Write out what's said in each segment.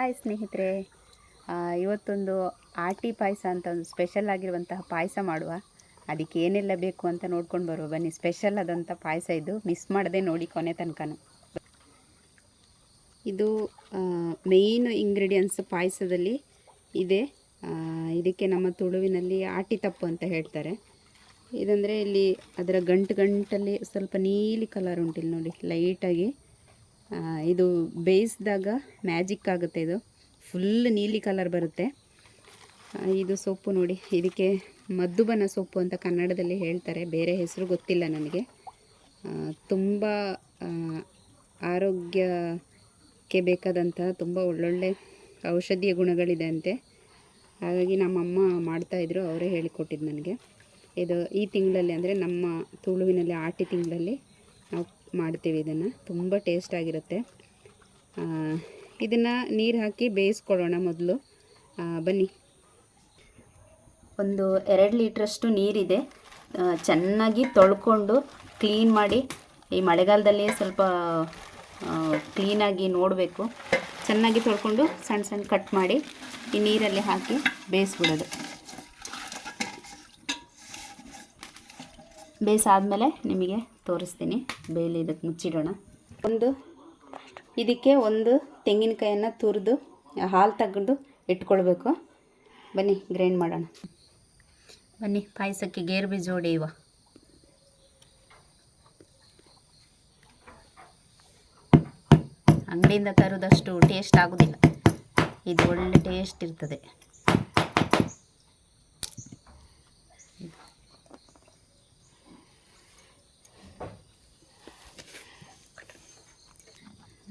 Hi ಸ್ನೇಹಿತರೆ. ಇವತ್ತೊಂದು ಆಟಿ ಪಾಯಸ ಅಂತ ಒಂದು ಸ್ಪೆಷಲ್ ಆಗಿರುವಂತಹ ಪಾಯಸ ಮಾಡುವ. ಅದಕ್ಕೆ ಏನೆಲ್ಲ ಬೇಕು ಅಂತ ನೋಡ್ಕೊಂಡು ಬರುವ. ಬನ್ನಿ ಸ್ಪೆಷಲ್ ಆದಂಥ ಪಾಯಸ ಇದು. ಮಿಸ್ ಮಾಡದೆ ನೋಡಿ ಕೊನೆ ತನಕನೂ. ಇದು ಮೇಯ್ನ್ ಇಂಗ್ರೀಡಿಯೆಂಟ್ಸ್ ಪಾಯಸದಲ್ಲಿ ಇದೆ. ಇದಕ್ಕೆ ನಮ್ಮ ತುಳುವಿನಲ್ಲಿ ಆಟಿ ತಪ್ಪು ಅಂತ ಹೇಳ್ತಾರೆ. ಇದಂದರೆ ಇಲ್ಲಿ ಅದರ ಗಂಟು ಗಂಟಲ್ಲಿ ಸ್ವಲ್ಪ ನೀಲಿ ಕಲರ್ ಉಂಟಿಲ್ಲಿ ನೋಡಿ ಲೈಟಾಗಿ ಇದು ಬೇಯಿಸಿದಾಗ ಮ್ಯಾಜಿಕ್ ಆಗುತ್ತೆ ಇದು. ಫುಲ್ ನೀಲಿ ಕಲರ್ ಬರುತ್ತೆ. ಇದು ಸೊಪ್ಪು ನೋಡಿ. ಇದಕ್ಕೆ ಮದ್ದುಬನ ಸೊಪ್ಪು ಅಂತ ಕನ್ನಡದಲ್ಲಿ ಹೇಳ್ತಾರೆ. ಬೇರೆ ಹೆಸರು ಗೊತ್ತಿಲ್ಲ ನನಗೆ. ತುಂಬ ಆರೋಗ್ಯಕ್ಕೆ ಬೇಕಾದಂತಹ ತುಂಬ ಒಳ್ಳೊಳ್ಳೆ ಔಷಧೀಯ ಗುಣಗಳಿದೆ ಅಂತೆ. ಹಾಗಾಗಿ ನಮ್ಮಮ್ಮ ಮಾಡ್ತಾಯಿದ್ರು ಅವರೇ ಹೇಳಿಕೊಟ್ಟಿದ್ದು ನನಗೆ. ಇದು ಈ ತಿಂಗಳಲ್ಲಿ ಅಂದರೆ ನಮ್ಮ ತುಳುವಿನಲ್ಲಿ, ಆಟಿ ತಿಂಗಳಲ್ಲಿ ನಾವು ಮಾಡ್ತೀವಿ ಇದನ್ನು. ತುಂಬ ಟೇಸ್ಟ್ ಆಗಿರುತ್ತೆ. ಇದನ್ನು ನೀರು ಹಾಕಿ ಬೇಯಿಸ್ಕೊಳ್ಳೋಣ ಮೊದಲು. ಬನ್ನಿ. ಒಂದು ಎರಡು ಲೀಟ್ರಷ್ಟು ನೀರಿದೆ. ಚೆನ್ನಾಗಿ ತೊಳ್ಕೊಂಡು ಕ್ಲೀನ್ ಮಾಡಿ ಈ ಮಳೆಗಾಲದಲ್ಲಿ ಸ್ವಲ್ಪ ಕ್ಲೀನಾಗಿ ನೋಡಬೇಕು. ಚೆನ್ನಾಗಿ ತೊಳ್ಕೊಂಡು ಸಣ್ಣ ಸಣ್ಣ ಕಟ್ ಮಾಡಿ ಈ ನೀರಲ್ಲಿ ಹಾಕಿ ಬೇಯಿಸ್ಬಿಡೋದು. ಬೇಯಿಸಾದಮೇಲೆ ನಿಮಗೆ ತೋರಿಸ್ತೀನಿ. ಬೇಲಿ ಇದಕ್ಕೆ ಮುಚ್ಚಿಡೋಣ. ಒಂದು, ಇದಕ್ಕೆ ಒಂದು ತೆಂಗಿನಕಾಯನ್ನು ತುರಿದು, ಹಾಲು ತೆಗೆದು ಇಟ್ಕೊಳ್ಬೇಕು. ಬನ್ನಿ, ಗ್ರೈಂಡ್ ಮಾಡೋಣ. ಬನ್ನಿ, ಪಾಯಸಕ್ಕೆ ಗೇರು ಬೀಜ ಹೊಡೆಯುವ. ಅಂಗಡಿಯಿಂದ ತರೋದಷ್ಟು ಟೇಸ್ಟ್ ಆಗೋದಿಲ್ಲ. ಇದು ಒಳ್ಳೆ ಟೇಸ್ಟ್ ಇರ್ತದೆ.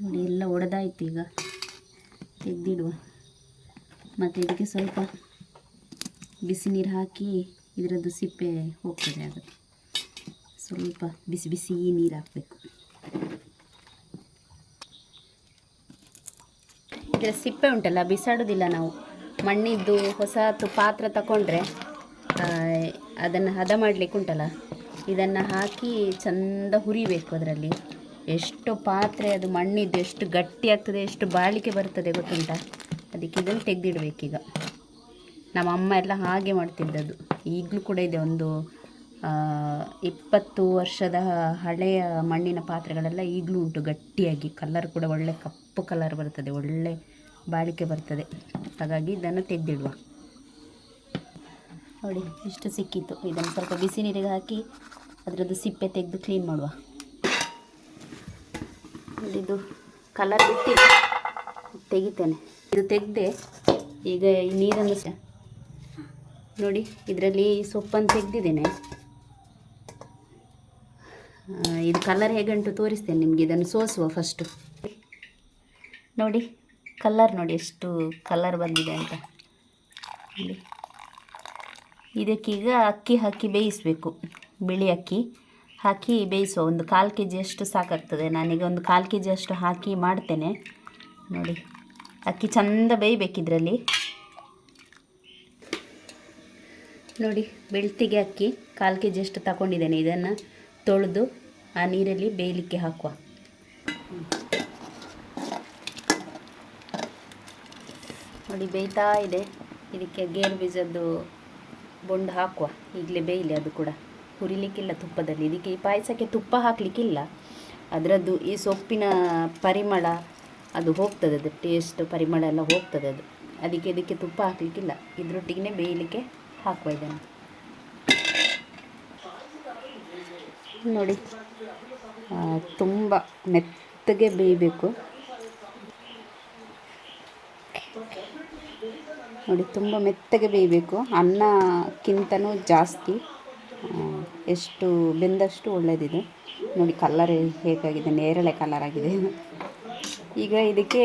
ನೋಡಿ, ಎಲ್ಲ ಒಡೆದಾಯ್ತು ಈಗ. ತೆಗೆದಿಡುವ. ಮತ್ತು ಇದಕ್ಕೆ ಸ್ವಲ್ಪ ಬಿಸಿ ನೀರು ಹಾಕಿ ಇದರದ್ದು ಸಿಪ್ಪೆ ಹೋಗ್ತದೆ ಅದು. ಸ್ವಲ್ಪ ಬಿಸಿ ಬಿಸಿ ನೀರು ಹಾಕಬೇಕು. ಇದರ ಸಿಪ್ಪೆ ಉಂಟಲ್ಲ, ಬಿಸಾಡೋದಿಲ್ಲ ನಾವು. ಮಣ್ಣಿದ್ದು ಹೊಸ ಪಾತ್ರೆ ಪಾತ್ರ ತಗೊಂಡ್ರೆ ಅದನ್ನು ಹದ ಮಾಡಲಿಕ್ಕೆ ಉಂಟಲ್ಲ ಇದನ್ನು ಹಾಕಿ ಚಂದ ಹುರಿಬೇಕು ಅದರಲ್ಲಿ. ಎಷ್ಟು ಪಾತ್ರೆ, ಅದು ಮಣ್ಣಿದ್ದು ಎಷ್ಟು ಗಟ್ಟಿ ಆಗ್ತದೆ, ಎಷ್ಟು ಬಾಳಿಕೆ ಬರ್ತದೆ ಗೊತ್ತುಂಟ? ಅದಕ್ಕೆ ಇದನ್ನು ತೆಗೆದಿಡಬೇಕೀಗ. ನಮ್ಮ ಅಮ್ಮ ಎಲ್ಲ ಹಾಗೆ ಮಾಡ್ತಿದ್ದದು ಈಗಲೂ ಕೂಡ ಇದೆ ಒಂದು ಇಪ್ಪತ್ತು ವರ್ಷದ ಹಳೆಯ ಮಣ್ಣಿನ ಪಾತ್ರೆಗಳೆಲ್ಲ ಈಗಲೂ ಉಂಟು ಗಟ್ಟಿಯಾಗಿ. ಕಲರ್ ಕೂಡ ಒಳ್ಳೆ ಕಪ್ಪು ಕಲರ್ ಬರ್ತದೆ, ಒಳ್ಳೆ ಬಾಳಿಕೆ ಬರ್ತದೆ. ಹಾಗಾಗಿ ಇದನ್ನು ತೆಗೆದಿಡುವ. ನೋಡಿ, ಇಷ್ಟು ಸಿಕ್ಕಿತ್ತು. ಇದನ್ನು ಸ್ವಲ್ಪ ಬಿಸಿ ನೀರಿಗೆ ಹಾಕಿ ಅದರದ್ದು ಸಿಪ್ಪೆ ತೆಗೆದು ಕ್ಲೀನ್ ಮಾಡುವ. ಇದು ಕಲರ್ ಬಿಟ್ಟು ತೆಗಿತೇನೆ. ಇದು ತೆಗೆದೆ ಈಗ ಈ ನೀರನ್ನು ನೋಡಿ, ಇದರಲ್ಲಿ ಸೊಪ್ಪನ್ನು ತೆಗೆದಿದ್ದೇನೆ. ಇದು ಕಲರ್ ಹೇಗಂಟು ತೋರಿಸ್ತೇನೆ ನಿಮಗೆ, ಇದನ್ನು ಸೋಸುವ ಫಸ್ಟು ನೋಡಿ ಕಲರ್ ನೋಡಿ ಎಷ್ಟು ಕಲರ್ ಬಂದಿದೆ ಅಂತ. ನೋಡಿ. ಇದಕ್ಕೀಗ ಅಕ್ಕಿ ಹಾಕಿ ಬೇಯಿಸಬೇಕು, ಬಿಳಿ ಅಕ್ಕಿ. ಹಾಕಿ ಬೇಯಿಸುವ ಒಂದು ಕಾಲು ಕೆ ಜಿಯಷ್ಟು ಸಾಕಾಗ್ತದೆ. ನಾನೀಗ ಒಂದು ಕಾಲು ಕೆ ಜಿಯಷ್ಟು ಹಾಕಿ ಮಾಡ್ತೇನೆ. ನೋಡಿ. ಅಕ್ಕಿ ಚಂದ ಬೇಯಬೇಕಿದ್ರಲ್ಲಿ. ನೋಡಿ, ಬೆಳ್ತಿಗೆ ಅಕ್ಕಿ ಕಾಲು ಕೆ ಜಿಯಷ್ಟು ತಗೊಂಡಿದ್ದೇನೆ. ಇದನ್ನು ತೊಳೆದು ಆ ನೀರಲ್ಲಿ ಬೇಯಲಿಕ್ಕೆ ಹಾಕುವ. ನೋಡಿ, ಬೇಯ್ತಾ ಇದೆ. ಇದಕ್ಕೆ ಗೇರು ಬೀಜದ್ದು ಬೊಂಡು ಹಾಕುವ. ಈಗಲೇ ಬೇಯಲಿ ಅದು ಕೂಡ. ಹುರಿಲಿಕ್ಕಿಲ್ಲ ತುಪ್ಪದಲ್ಲಿ. ಇದಕ್ಕೆ ಈ ಪಾಯಸಕ್ಕೆ ತುಪ್ಪ ಹಾಕಲಿಕ್ಕಿಲ್ಲ. ಅದರದ್ದು ಈ ಸೊಪ್ಪಿನ ಪರಿಮಳ, ಅದು ಹೋಗ್ತದೆ ಅದು ಟೇಸ್ಟ್ ಪರಿಮಳ ಎಲ್ಲ ಹೋಗ್ತದೆ ಅದು. ಅದಕ್ಕೆ ಇದಕ್ಕೆ ತುಪ್ಪ ಹಾಕಲಿಕ್ಕಿಲ್ಲ. ಇದರೊಟ್ಟಿಗೆ ಬೇಯಲಿಕ್ಕೆ ಹಾಕುವ ಇದನ್ನು ನೋಡಿ ತುಂಬ ಮೆತ್ತಗೆ ಬೇಯಬೇಕು. ನೋಡಿ, ತುಂಬ ಮೆತ್ತಗೆ ಬೇಯಬೇಕು. ಅನ್ನಕ್ಕಿಂತನೂ ಜಾಸ್ತಿ. ಎಷ್ಟು ಬೆಂದಷ್ಟು ಒಳ್ಳೆಯದಿದೆ ನೋಡಿ ಕಲ್ಲರ್ ಹೇಗಾಗಿದೆ, ನೇರಳೆ ಕಲ್ಲರ್ ಆಗಿದೆ. ಈಗ ಇದಕ್ಕೆ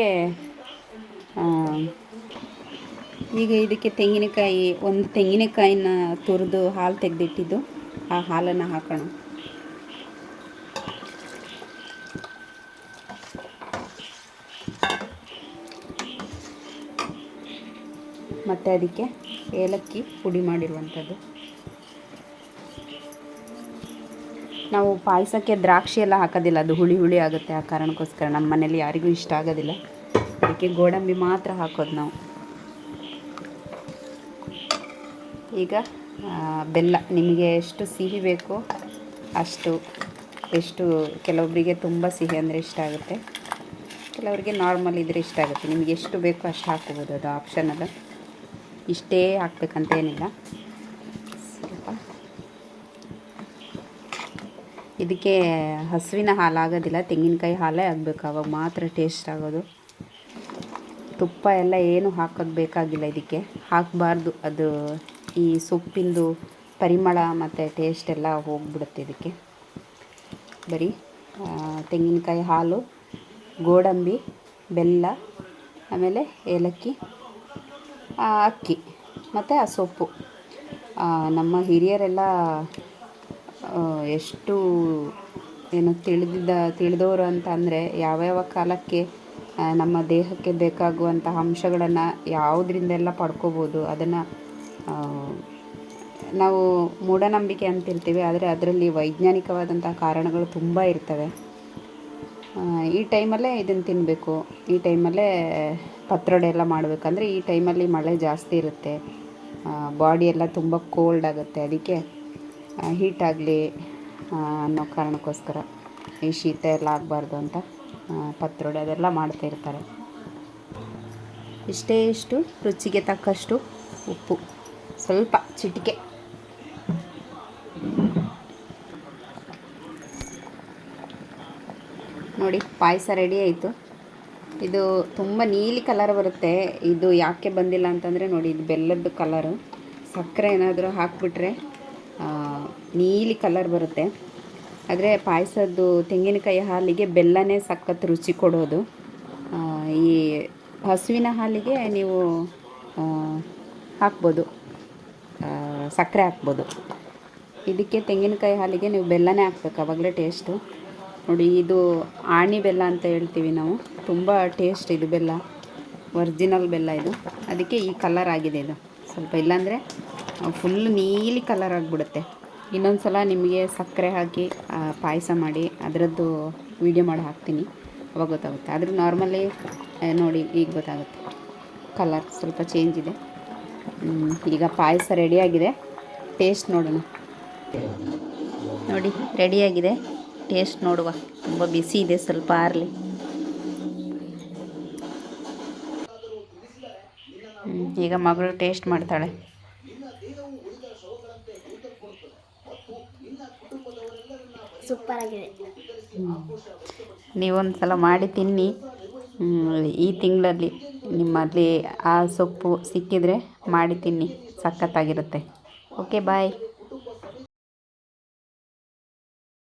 ಈಗ ಇದಕ್ಕೆ ತೆಂಗಿನಕಾಯಿ, ಒಂದು ತೆಂಗಿನಕಾಯಿನ ತುರಿದು ಹಾಲು ತೆಗೆದಿಟ್ಟಿದ್ದು, ಆ ಹಾಲನ್ನು ಹಾಕೋಣ. ಮತ್ತು ಅದಕ್ಕೆ ಏಲಕ್ಕಿ ಪುಡಿ ಮಾಡಿರುವಂಥದ್ದು. ನಾವು ಪಾಯಸಕ್ಕೆ ದ್ರಾಕ್ಷಿ ಎಲ್ಲ ಹಾಕೋದಿಲ್ಲ. ಅದು ಹುಳಿ ಹುಳಿ ಆಗುತ್ತೆ ಆ ಕಾರಣಕ್ಕೋಸ್ಕರ. ನಮ್ಮ ಮನೇಲಿ ಯಾರಿಗೂ ಇಷ್ಟ ಆಗೋದಿಲ್ಲ. ಅದಕ್ಕೆ ಗೋಡಂಬಿ ಮಾತ್ರ ಹಾಕೋದು ನಾವು. ಈಗ ಬೆಲ್ಲ. ನಿಮಗೆ ಎಷ್ಟು ಸಿಹಿ ಬೇಕೋ ಅಷ್ಟು, ಎಷ್ಟು ಕೆಲವೊಬ್ಬರಿಗೆ ತುಂಬ ಸಿಹಿ ಅಂದರೆ ಇಷ್ಟ ಆಗುತ್ತೆ. ಕೆಲವರಿಗೆ ನಾರ್ಮಲ್ ಇದ್ರೆ ಇಷ್ಟ ಆಗುತ್ತೆ. ನಿಮಗೆ ಎಷ್ಟು ಬೇಕೋ ಅಷ್ಟು ಹಾಕ್ಬೋದು. ಅದು ಆಪ್ಷನಲ್ ಇಷ್ಟೇ ಹಾಕ್ಬೇಕಂತ ಏನಿಲ್ಲ. ಇದಕ್ಕೆ ಹಸುವಿನ ಹಾಲು ಆಗೋದಿಲ್ಲ ತೆಂಗಿನಕಾಯಿ ಹಾಲೇ ಆಗಬೇಕು. ಅವಾಗ ಮಾತ್ರ ಟೇಸ್ಟ್ ಆಗೋದು. ತುಪ್ಪ ಎಲ್ಲ ಏನು ಹಾಕೋದು ಬೇಕಾಗಿಲ್ಲ ಇದಕ್ಕೆ. ಹಾಕಬಾರ್ದು. ಅದು ಈ ಸೊಪ್ಪಿಂದು ಪರಿಮಳ ಮತ್ತು ಟೇಸ್ಟ್ ಎಲ್ಲ ಹೋಗ್ಬಿಡುತ್ತೆ ಇದಕ್ಕೆ. ಬರೀ ತೆಂಗಿನಕಾಯಿ ಹಾಲು, ಗೋಡಂಬಿ, ಬೆಲ್ಲ, ಆಮೇಲೆ ಏಲಕ್ಕಿ ಅಕ್ಕಿ, ಮತ್ತು ಆ ಸೊಪ್ಪು. ನಮ್ಮ ಹಿರಿಯರೆಲ್ಲ ಎಷ್ಟು ಏನು ತಿಳಿದಿದ್ದ, ತಿಳಿದವರು ಅಂತ ಅಂದರೆ ಯಾವ್ಯಾವ ಕಾಲಕ್ಕೆ ನಮ್ಮ ದೇಹಕ್ಕೆ ಬೇಕಾಗುವಂತಹ ಅಂಶಗಳನ್ನು ಯಾವುದರಿಂದೆಲ್ಲ ಪಡ್ಕೋಬೋದು ಅದನ್ನು ನಾವು ಮೂಢನಂಬಿಕೆ ಅಂತಿರ್ತೀವಿ, ಆದರೆ ಅದರಲ್ಲಿ ವೈಜ್ಞಾನಿಕವಾದಂತಹ ಕಾರಣಗಳು ತುಂಬ ಇರ್ತವೆ. ಈ ಟೈಮಲ್ಲೇ ಇದನ್ನು ತಿನ್ನಬೇಕು ಈ ಟೈಮಲ್ಲೇ ಪತ್ರೊಡೆ ಎಲ್ಲ ಮಾಡಬೇಕಂದ್ರೆ ಈ ಟೈಮಲ್ಲಿ ಮಳೆ ಜಾಸ್ತಿ ಇರುತ್ತೆ ಬಾಡಿ ಎಲ್ಲ ತುಂಬ ಕೋಲ್ಡ್ ಆಗುತ್ತೆ, ಅದಕ್ಕೆ ಹೀಟ್ ಆಗಲಿ ಅನ್ನೋ ಕಾರಣಕ್ಕೋಸ್ಕರ ಈ ಶೀತ ಎಲ್ಲ ಆಗಬಾರ್ದು ಅಂತ ಪತ್ರೊಡೆ ಅದೆಲ್ಲ ಮಾಡ್ತಾಯಿರ್ತಾರೆ ಇಷ್ಟೇ ಇಷ್ಟು, ರುಚಿಗೆ ತಕ್ಕಷ್ಟು ಉಪ್ಪು. ಸ್ವಲ್ಪ ಚಿಟಿಕೆ. ನೋಡಿ, ಪಾಯಸ ರೆಡಿ ಆಯಿತು. ಇದು ತುಂಬ ನೀಲಿ ಕಲರ್ ಬರುತ್ತೆ. ಇದು ಯಾಕೆ ಬಂದಿಲ್ಲ ಅಂತಂದರೆ ನೋಡಿ, ಇದು ಬೆಲ್ಲದ ಕಲರು ಸಕ್ಕರೆ ಏನಾದರೂ ಹಾಕಿಬಿಟ್ರೆ ನೀಲಿ ಕಲರ್ ಬರುತ್ತೆ. ಆದರೆ ಪಾಯಸದ್ದು ತೆಂಗಿನಕಾಯಿ ಹಾಲಿಗೆ ಬೆಲ್ಲನೇ ಸಖತ್ ರುಚಿ ಕೊಡೋದು. ಈ ಹಸುವಿನ ಹಾಲಿಗೆ ನೀವು ಹಾಕ್ಬೋದು. ಸಕ್ಕರೆ ಹಾಕ್ಬೋದು. ಇದಕ್ಕೆ ತೆಂಗಿನಕಾಯಿ ಹಾಲಿಗೆ ನೀವು ಬೆಲ್ಲನೇ ಹಾಕ್ಬೇಕು ಆವಾಗಲೇ ಟೇಸ್ಟು. ನೋಡಿ, ಇದು ಆಣಿ ಬೆಲ್ಲ ಅಂತ ಹೇಳ್ತೀವಿ ನಾವು. ತುಂಬ ಟೇಸ್ಟ್ ಇದು ಬೆಲ್ಲ. ಒರ್ಜಿನಲ್ ಬೆಲ್ಲ ಇದು. ಅದಕ್ಕೆ ಈ ಕಲರ್ ಆಗಿದೆ ಇದು. ಸ್ವಲ್ಪ ಇಲ್ಲಾಂದರೆ ಫುಲ್ ನೀಲಿ ಕಲರ್ ಆಗಿಬಿಡುತ್ತೆ. ಇನ್ನೊಂದು ಸಲ ನಿಮಗೆ ಸಕ್ಕರೆ ಹಾಕಿ ಪಾಯಸ ಮಾಡಿ ಅದರದ್ದು ವೀಡಿಯೋ ಮಾಡಿ ಹಾಕ್ತೀನಿ. ಅವಾಗ ಗೊತ್ತಾಗುತ್ತೆ. ಆದರೂ ನಾರ್ಮಲಿ ನೋಡಿ ಈಗ ಗೊತ್ತಾಗುತ್ತೆ. ಕಲರ್ ಸ್ವಲ್ಪ ಚೇಂಜ್ ಇದೆ. ಈಗ ಪಾಯಸ ರೆಡಿಯಾಗಿದೆ ಟೇಸ್ಟ್ ನೋಡೋಣ. ನೋಡಿ ರೆಡಿಯಾಗಿದೆ ಟೇಸ್ಟ್ ನೋಡುವ. ತುಂಬ ಬಿಸಿ ಇದೆ ಸ್ವಲ್ಪ ಆರಲಿ. ಈಗ ಮಗಳು ಟೇಸ್ಟ್ ಮಾಡ್ತಾಳೆ. ಸೂಪರ್ ಆಗಿದೆ ನೀವೊಂದು ಸಲ ಮಾಡಿ ತಿನ್ನಿ. ಈ ತಿಂಗಳಲ್ಲಿ ನಿಮ್ಮಲ್ಲಿ ಆ ಸೊಪ್ಪು ಸಿಕ್ಕಿದರೆ ಮಾಡಿ ತಿನ್ನಿ. ಸಖತ್ತಾಗಿರುತ್ತೆ. Okay, bye.